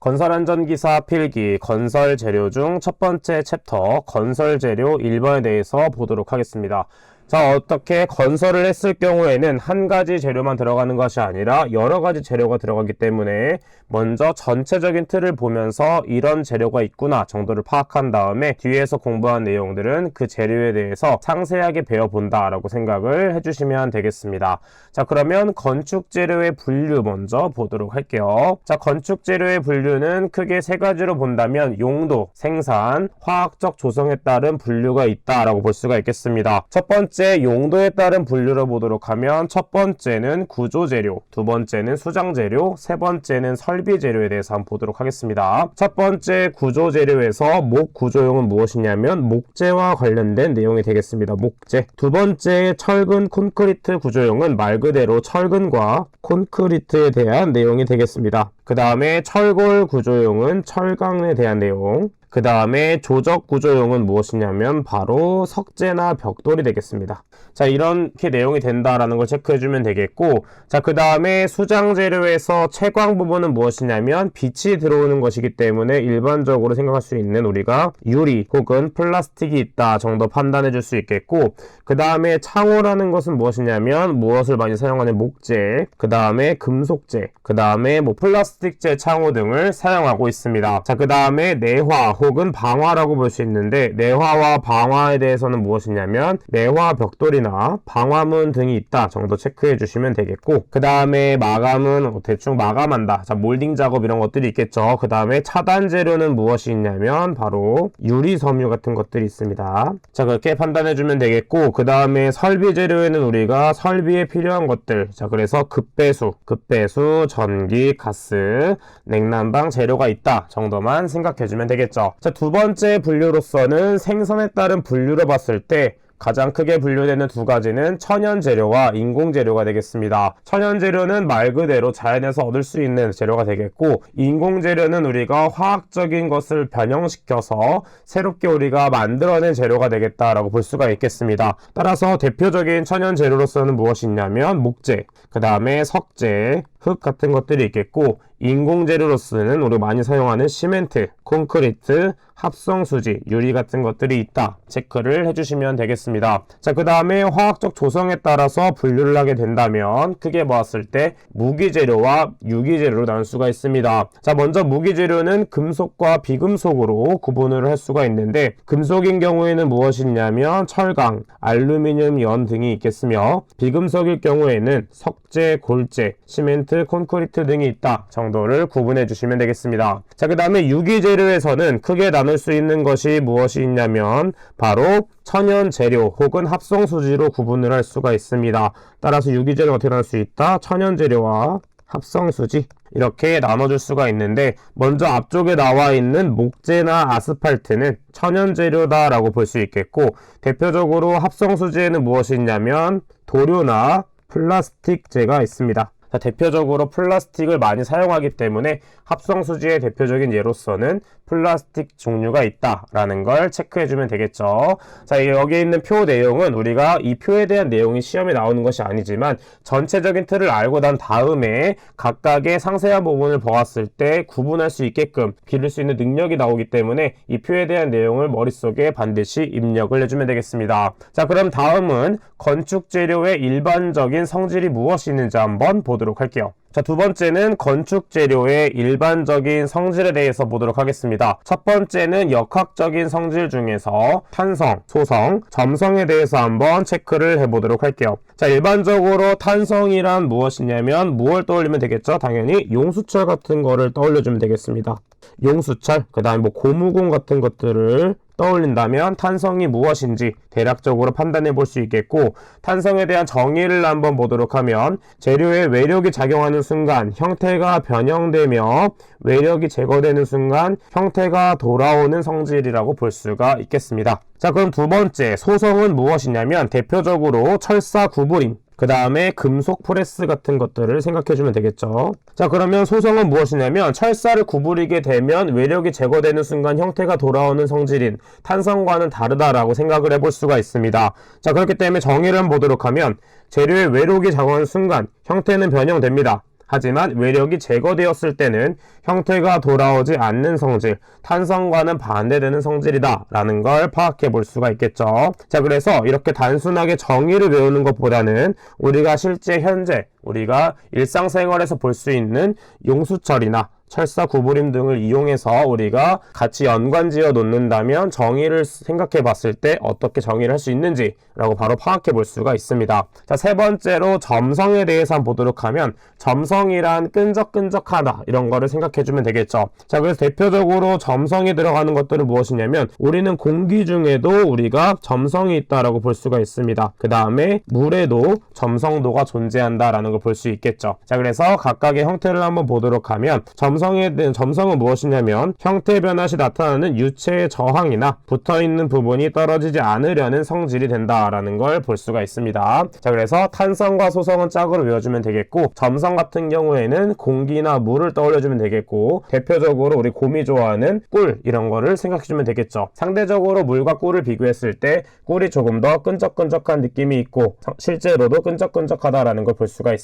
건설안전기사 필기 건설 재료 중 첫 번째 챕터 건설 재료 1번에 대해서 보도록 하겠습니다. 자, 어떻게 건설을 했을 경우에는 한 가지 재료만 들어가는 것이 아니라 여러 가지 재료가 들어가기 때문에 먼저 전체적인 틀을 보면서 이런 재료가 있구나 정도를 파악한 다음에 뒤에서 공부한 내용들은 그 재료에 대해서 상세하게 배워본다 라고 생각을 해주시면 되겠습니다. 자, 그러면 건축 재료의 분류 먼저 보도록 할게요. 자, 건축 재료의 분류는 크게 세 가지로 본다면 용도, 생산, 화학적 조성에 따른 분류가 있다 라고 볼 수가 있겠습니다. 첫 번째 용도에 따른 분류를 보도록 하면 첫 번째는 구조 재료, 두 번째는 수장 재료, 세 번째는 설비 재료에 대해서 한번 보도록 하겠습니다. 첫 번째 구조 재료에서 목 구조용은 무엇이냐면 목재와 관련된 내용이 되겠습니다. 목재. 두 번째 철근 콘크리트 구조용은 말 그대로 철근과 콘크리트에 대한 내용이 되겠습니다. 그 다음에 철골 구조용은 철강에 대한 내용. 그 다음에 조적 구조용은 무엇이냐면 바로 석재나 벽돌이 되겠습니다. 자, 이렇게 내용이 된다라는 걸 체크해주면 되겠고, 자, 그 다음에 수장 재료에서 채광 부분은 무엇이냐면 빛이 들어오는 것이기 때문에 일반적으로 생각할 수 있는 우리가 유리 혹은 플라스틱이 있다 정도 판단해 줄 수 있겠고, 그 다음에 창호라는 것은 무엇이냐면 무엇을 많이 사용하는 목재, 그 다음에 금속재, 그 다음에 뭐 플라스틱재 창호 등을 사용하고 있습니다. 자, 그 다음에 내화 혹은 방화라고 볼 수 있는데 내화와 방화에 대해서는 무엇이냐면 내화 벽돌이나 방화문 등이 있다 정도 체크해 주시면 되겠고 그 다음에 마감은 대충 마감한다. 자, 몰딩 작업 이런 것들이 있겠죠. 그 다음에 차단 재료는 무엇이 있냐면 바로 유리 섬유 같은 것들이 있습니다. 자, 그렇게 판단해 주면 되겠고 그 다음에 설비 재료에는 우리가 설비에 필요한 것들 자, 그래서 급배수, 급배수, 전기, 가스, 냉난방 재료가 있다 정도만 생각해 주면 되겠죠. 자, 두 번째 분류로서는 생선에 따른 분류를 봤을 때 가장 크게 분류되는 두 가지는 천연 재료와 인공 재료가 되겠습니다. 천연 재료는 말 그대로 자연에서 얻을 수 있는 재료가 되겠고, 인공 재료는 우리가 화학적인 것을 변형시켜서 새롭게 우리가 만들어낸 재료가 되겠다라고 볼 수가 있겠습니다. 따라서 대표적인 천연 재료로서는 무엇이 있냐면 목재, 그 다음에 석재, 흙 같은 것들이 있겠고, 인공 재료로서는 우리가 많이 사용하는 시멘트, 콘크리트, 합성수지, 유리 같은 것들이 있다. 체크를 해주시면 되겠습니다. 자, 그 다음에 화학적 조성에 따라서 분류를 하게 된다면 크게 보았을 때 무기재료와 유기재료로 나눌 수가 있습니다. 자, 먼저 무기재료는 금속과 비금속으로 구분을 할 수가 있는데 금속인 경우에는 무엇이 있냐면 철강, 알루미늄, 연 등이 있겠으며 비금속일 경우에는 석 재, 골재, 시멘트, 콘크리트 등이 있다 정도를 구분해 주시면 되겠습니다. 자, 그 다음에 유기재료에서는 크게 나눌 수 있는 것이 무엇이 있냐면 바로 천연 재료 혹은 합성 수지로 구분을 할 수가 있습니다. 따라서 유기재료 어떻게 나눌 수 있다? 천연 재료와 합성 수지 이렇게 나눠줄 수가 있는데 먼저 앞쪽에 나와 있는 목재나 아스팔트는 천연 재료다라고 볼 수 있겠고 대표적으로 합성 수지에는 무엇이 있냐면 도료나 플라스틱재가 있습니다. 자, 대표적으로 플라스틱을 많이 사용하기 때문에 합성 수지의 대표적인 예로서는 플라스틱 종류가 있다라는 걸 체크해 주면 되겠죠. 자, 여기 있는 표 내용은 우리가 이 표에 대한 내용이 시험에 나오는 것이 아니지만 전체적인 틀을 알고 난 다음에 각각의 상세한 부분을 보았을 때 구분할 수 있게끔 기를 수 있는 능력이 나오기 때문에 이 표에 대한 내용을 머릿속에 반드시 입력을 해주면 되겠습니다. 자, 그럼 다음은 건축 재료의 일반적인 성질이 무엇이 있는지 한번 보도록 할게요. 자, 두 번째는 건축 재료의 일반적인 성질에 대해서 보도록 하겠습니다. 첫 번째는 역학적인 성질 중에서 탄성, 소성, 점성에 대해서 한번 체크를 해보도록 할게요. 자, 일반적으로 탄성이란 무엇이냐면 무엇을 떠올리면 되겠죠? 당연히 용수철 같은 거를 떠올려주면 되겠습니다. 용수철, 그 다음에 뭐 고무공 같은 것들을 떠올린다면 탄성이 무엇인지 대략적으로 판단해 볼 수 있겠고 탄성에 대한 정의를 한번 보도록 하면 재료에 외력이 작용하는 순간 형태가 변형되며 외력이 제거되는 순간 형태가 돌아오는 성질이라고 볼 수가 있겠습니다. 자 그럼 두 번째 소성은 무엇이냐면 대표적으로 철사 구부림 그 다음에 금속 프레스 같은 것들을 생각해 주면 되겠죠. 자, 그러면 소성은 무엇이냐면 철사를 구부리게 되면 외력이 제거되는 순간 형태가 돌아오는 성질인 탄성과는 다르다라고 생각을 해볼 수가 있습니다. 자, 그렇기 때문에 정의를 보도록 하면 재료의 외력이 작용하는 순간 형태는 변형됩니다. 하지만 외력이 제거되었을 때는 형태가 돌아오지 않는 성질, 탄성과는 반대되는 성질이다 라는 걸 파악해 볼 수가 있겠죠. 자, 그래서 이렇게 단순하게 정의를 외우는 것보다는 우리가 실제 현재 우리가 일상생활에서 볼 수 있는 용수철이나 철사 구부림 등을 이용해서 우리가 같이 연관지어 놓는다면 정의를 생각해 봤을 때 어떻게 정의를 할 수 있는지라고 바로 파악해 볼 수가 있습니다. 자, 세 번째로 점성에 대해서 한번 보도록 하면 점성이란 끈적끈적하다 이런 거를 생각해 주면 되겠죠. 자, 그래서 대표적으로 점성이 들어가는 것들은 무엇이냐면 우리는 공기 중에도 우리가 점성이 있다라고 볼 수가 있습니다. 그 다음에 물에도 점성도가 존재한다라는 걸 볼 수 있겠죠. 자, 그래서 각각의 형태를 한번 보도록 하면 점성에 대한 점성은 무엇이냐면 형태 변화 시 나타나는 유체의 저항이나 붙어 있는 부분이 떨어지지 않으려는 성질이 된다라는 걸 볼 수가 있습니다. 자, 그래서 탄성과 소성은 짝으로 외워주면 되겠고 점성 같은 경우에는 공기나 물을 떠올려주면 되겠고 대표적으로 우리 곰이 좋아하는 꿀 이런 거를 생각해주면 되겠죠. 상대적으로 물과 꿀을 비교했을 때 꿀이 조금 더 끈적끈적한 느낌이 있고 성- 실제로도 끈적끈적하다라는 걸 볼 수가 있습니다.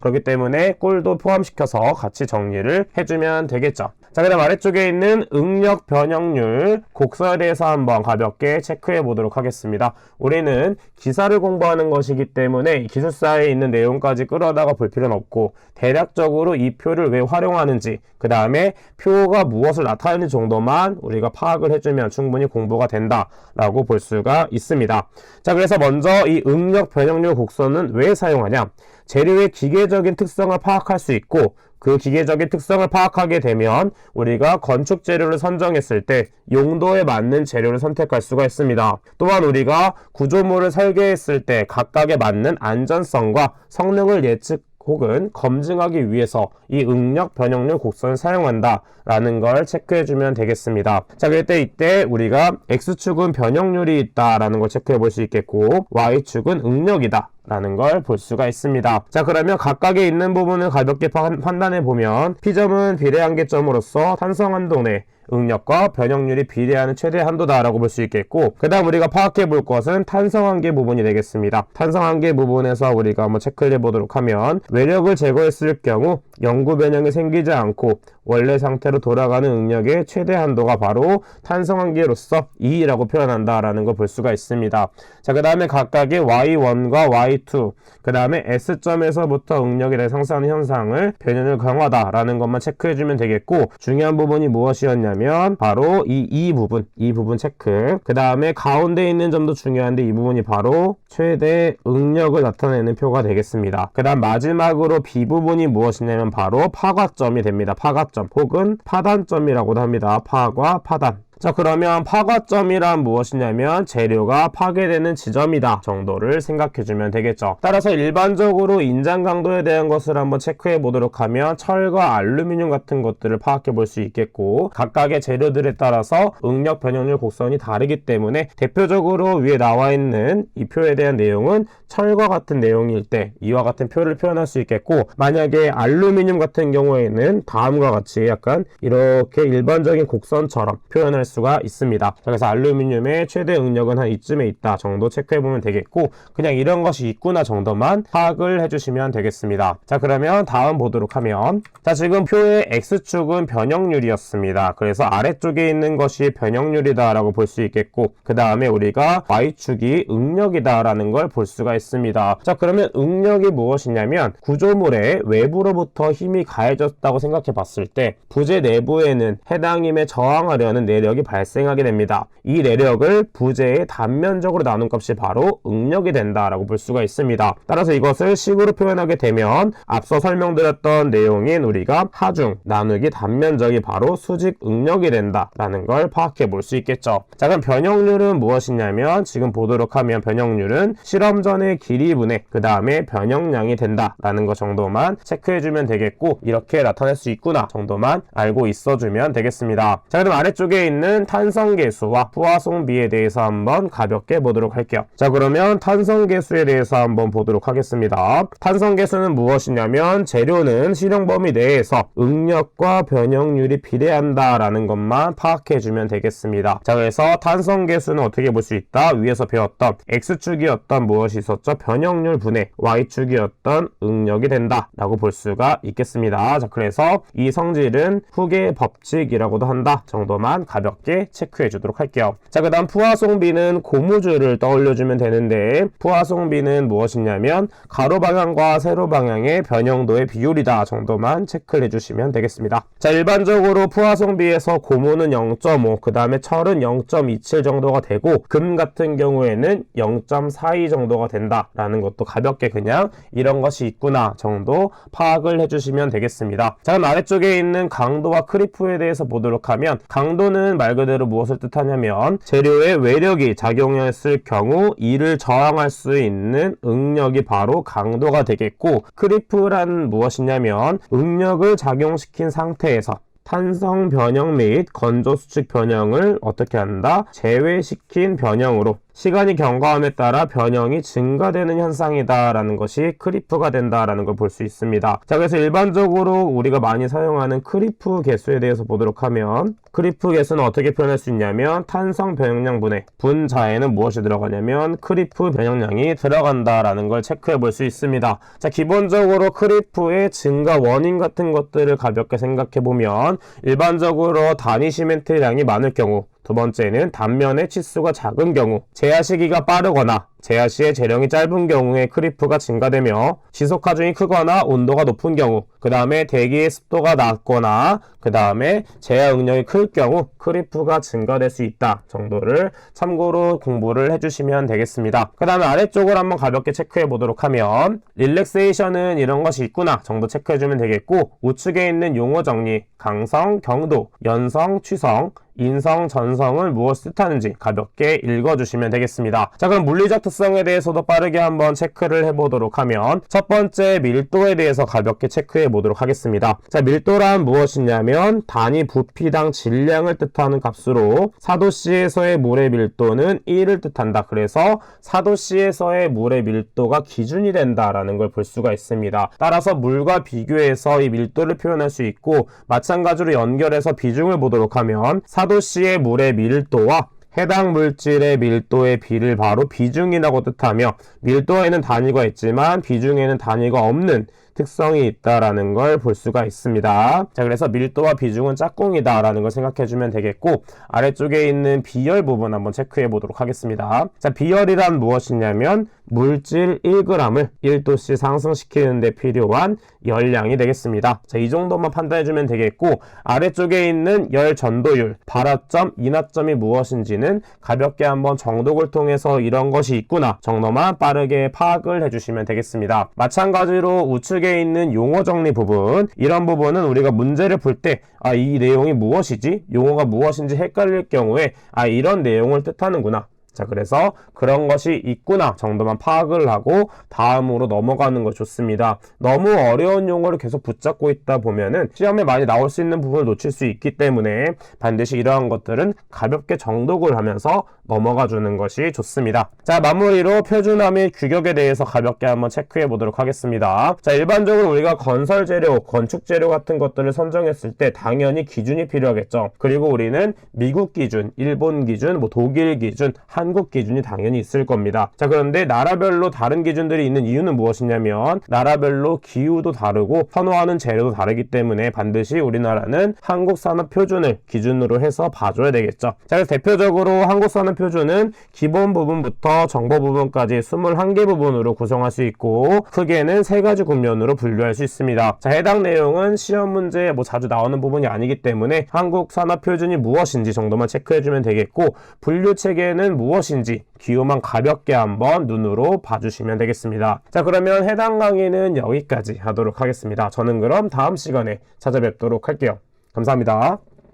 그렇기 때문에 꿀도 포함시켜서 같이 정리를 해주면 되겠죠. 자, 그 다음 아래쪽에 있는 응력 변형률 곡선에 대해서 한번 가볍게 체크해 보도록 하겠습니다. 우리는 기사를 공부하는 것이기 때문에 기술사에 있는 내용까지 끌어다가 볼 필요는 없고 대략적으로 이 표를 왜 활용하는지 그 다음에 표가 무엇을 나타내는 정도만 우리가 파악을 해주면 충분히 공부가 된다라고 볼 수가 있습니다. 자, 그래서 먼저 이 응력 변형률 곡선은 왜 사용하냐? 재료의 기계적인 특성을 파악할 수 있고 그 기계적인 특성을 파악하게 되면 우리가 건축 재료를 선정했을 때 용도에 맞는 재료를 선택할 수가 있습니다. 또한 우리가 구조물을 설계했을 때 각각에 맞는 안전성과 성능을 예측 혹은 검증하기 위해서 이 응력 변형률 곡선을 사용한다라는 걸 체크해 주면 되겠습니다. 자, 그럴 때 이때 우리가 X축은 변형률이 있다라는 걸 체크해 볼 수 있겠고 Y축은 응력이다. 라는 걸 볼 수가 있습니다. 자, 그러면 각각에 있는 부분을 가볍게 판- 판단해 보면 P점은 비례 한계점으로서 탄성 한도 내 응력과 변형률이 비례하는 최대 한도다라고 볼 수 있겠고 그 다음 우리가 파악해 볼 것은 탄성 한계 부분이 되겠습니다. 탄성 한계 부분에서 우리가 한번 체크를 해보도록 하면 외력을 제거했을 경우 영구 변형이 생기지 않고 원래 상태로 돌아가는 응력의 최대 한도가 바로 탄성 한계로서 2라고 표현한다라는 걸 볼 수가 있습니다. 자, 그 다음에 각각의 Y1과 Y2, 그 다음에 S점에서부터 응력이 상승하는 현상을 변형을 강화다라는 것만 체크해주면 되겠고, 중요한 부분이 무엇이었냐면, 바로 이, 이 부분, 이 부분 체크. 그 다음에 가운데 있는 점도 중요한데, 이 부분이 바로 최대 응력을 나타내는 표가 되겠습니다. 그 다음 마지막으로 B 부분이 무엇이냐면, 바로 파과점이 됩니다. 파과점, 혹은 파단점이라고도 합니다. 파과, 파단. 자 그러면 파과점이란 무엇이냐면 재료가 파괴되는 지점이다 정도를 생각해 주면 되겠죠. 따라서 일반적으로 인장 강도에 대한 것을 한번 체크해 보도록 하면 철과 알루미늄 같은 것들을 파악해 볼 수 있겠고 각각의 재료들에 따라서 응력 변형률 곡선이 다르기 때문에 대표적으로 위에 나와 있는 이 표에 대한 내용은 철과 같은 내용일 때 이와 같은 표를 표현할 수 있겠고 만약에 알루미늄 같은 경우에는 다음과 같이 약간 이렇게 일반적인 곡선처럼 표현 할 수가 있습니다. 자, 그래서 알루미늄의 최대 응력은 한 이쯤에 있다 정도 체크해 보면 되겠고 그냥 이런 것이 있구나 정도만 파악을 해주시면 되겠습니다. 자 그러면 다음 보도록 하면 자 지금 표의 x축은 변형률이었습니다. 그래서 아래쪽에 있는 것이 변형률이다라고 볼 수 있겠고 그 다음에 우리가 y축이 응력이다라는 걸 볼 수가 있습니다. 자 그러면 응력이 무엇이냐면 구조물의 외부로부터 힘이 가해졌다고 생각해 봤을 때 부재 내부에는 해당 힘에 저항하려는 내력이 발생하게 됩니다. 이 내력을 부재의 단면적으로 나눈 값이 바로 응력이 된다라고 볼 수가 있습니다. 따라서 이것을 식으로 표현하게 되면 앞서 설명드렸던 내용인 우리가 하중 나누기 단면적이 바로 수직 응력이 된다라는 걸 파악해 볼 수 있겠죠. 자 그럼 변형률은 무엇이냐면 지금 보도록 하면 변형률은 실험 전의 길이분의 그 다음에 변형량이 된다라는 것 정도만 체크해 주면 되겠고 이렇게 나타낼 수 있구나 정도만 알고 있어주면 되겠습니다. 자 그럼 아래쪽에 있는 이번에는 탄성계수와 부하송비에 대해서 한번 가볍게 보도록 할게요. 자, 그러면 탄성계수에 대해서 한번 보도록 하겠습니다. 탄성계수는 무엇이냐면 재료는 실용 범위 내에서 응력과 변형률이 비례한다라는 것만 파악해주면 되겠습니다. 자, 그래서 탄성계수는 어떻게 볼 수 있다? 위에서 배웠던 X축이었던 무엇이 있었죠? 변형률 분의 Y축이었던 응력이 된다라고 볼 수가 있겠습니다. 자, 그래서 이 성질은 후계 법칙이라고도 한다 정도만 가볍게 체크해 주도록 할게요. 자, 그 다음 푸화송비는 고무줄을 떠올려주면 되는데 푸화송비는 무엇이냐면 가로 방향과 세로 방향의 변형도의 비율이다 정도만 체크를 해주시면 되겠습니다. 자, 일반적으로 푸화송비에서 고무는 0.5, 그 다음에 철은 0.27 정도가 되고 금 같은 경우에는 0.42 정도가 된다라는 것도 가볍게 그냥 이런 것이 있구나 정도 파악을 해주시면 되겠습니다. 자, 그럼 아래쪽에 있는 강도와 크리프에 대해서 보도록 하면 강도는 말 그대로 무엇을 뜻하냐면 재료의 외력이 작용했을 경우 이를 저항할 수 있는 응력이 바로 강도가 되겠고 크리프란 무엇이냐면 응력을 작용시킨 상태에서 탄성 변형 및 건조 수축 변형을 어떻게 한다? 제외시킨 변형으로 시간이 경과함에 따라 변형이 증가되는 현상이다라는 것이 크리프가 된다라는 걸 볼 수 있습니다. 자, 그래서 일반적으로 우리가 많이 사용하는 크리프 개수에 대해서 보도록 하면 크리프 개수는 어떻게 표현할 수 있냐면 탄성 변형량 분의 분자에는 무엇이 들어가냐면 크리프 변형량이 들어간다라는 걸 체크해 볼 수 있습니다. 자, 기본적으로 크리프의 증가 원인 같은 것들을 가볍게 생각해 보면 일반적으로 단위 시멘트량이 많을 경우 두 번째는 단면의 치수가 작은 경우, 제야 시기가 빠르거나 제야 시의 재령이 짧은 경우에 크리프가 증가되며 지속 하중이 크거나 온도가 높은 경우, 그 다음에 대기의 습도가 낮거나, 그 다음에 제야 응력이 클 경우 크리프가 증가될 수 있다 정도를 참고로 공부를 해주시면 되겠습니다. 그 다음에 아래쪽을 한번 가볍게 체크해 보도록 하면 릴렉세이션은 이런 것이 있구나 정도 체크해 주면 되겠고 우측에 있는 용어 정리, 강성, 경도, 연성, 취성, 인성, 전성을 무엇을 뜻하는지 가볍게 읽어주시면 되겠습니다. 자, 그럼 물리적 특성 에 대해서도 빠르게 한번 체크를 해보도록 하면 첫 번째 밀도에 대해서 가볍게 체크해 보도록 하겠습니다. 자, 밀도란 무엇이냐면 단위 부피당 질량을 뜻하는 값으로 사도씨에서의 물의 밀도는 1을 뜻한다. 그래서 사도씨에서의 물의 밀도가 기준이 된다라는 걸 볼 수가 있습니다. 따라서 물과 비교해서 이 밀도를 표현할 수 있고 마찬가지로 연결해서 비중을 보도록 하면 사도씨의 물의 밀도와 해당 물질의 밀도의 비를 바로 비중이라고 뜻하며 밀도에는 단위가 있지만 비중에는 단위가 없는 특성이 있다라는 걸 볼 수가 있습니다. 자, 그래서 밀도와 비중은 짝꿍이다라는 걸 생각해 주면 되겠고 아래쪽에 있는 비열 부분 한번 체크해 보도록 하겠습니다. 자, 비열이란 무엇이냐면 물질 1g을 1도씨 상승시키는 데 필요한 열량이 되겠습니다. 자, 이 정도만 판단해 주면 되겠고 아래쪽에 있는 열 전도율, 발화점, 인하점이 무엇인지는 가볍게 한번 정독을 통해서 이런 것이 있구나 정도만 빠르게 파악을 해 주시면 되겠습니다. 마찬가지로 우측 에 있는 용어 정리 부분 이런 부분은 우리가 문제를 풀 때 아, 이 내용이 무엇이지? 용어가 무엇인지 헷갈릴 경우에 아, 이런 내용을 뜻하는구나. 자, 그래서 그런 것이 있구나 정도만 파악을 하고 다음으로 넘어가는 것 좋습니다. 너무 어려운 용어를 계속 붙잡고 있다 보면은 시험에 많이 나올 수 있는 부분을 놓칠 수 있기 때문에 반드시 이러한 것들은 가볍게 정독을 하면서 넘어가 주는 것이 좋습니다. 자, 마무리로 표준화 및 규격에 대해서 가볍게 한번 체크해 보도록 하겠습니다. 자, 일반적으로 우리가 건설 재료, 건축 재료 같은 것들을 선정했을 때 당연히 기준이 필요하겠죠. 그리고 우리는 미국 기준, 일본 기준, 뭐 독일 기준, 한국 기준이 당연히 있을 겁니다. 자, 그런데 나라별로 다른 기준들이 있는 이유는 무엇이냐면 나라별로 기후도 다르고 선호하는 재료도 다르기 때문에 반드시 우리나라는 한국 산업 표준을 기준으로 해서 봐줘야 되겠죠. 자, 그래서 대표적으로 한국 산업 표준은 기본 부분부터 정보 부분까지 21개 부분으로 구성할 수 있고 크게는 세 가지 국면으로 분류할 수 있습니다. 자, 해당 내용은 시험 문제에 뭐 자주 나오는 부분이 아니기 때문에 한국 산업 표준이 무엇인지 정도만 체크해 주면 되겠고 분류 체계는 무엇인지 기호만 가볍게 한번 눈으로 봐주시면 되겠습니다. 자, 그러면 해당 강의는 여기까지 하도록 하겠습니다. 저는 그럼 다음 시간에 찾아뵙도록 할게요. 감사합니다.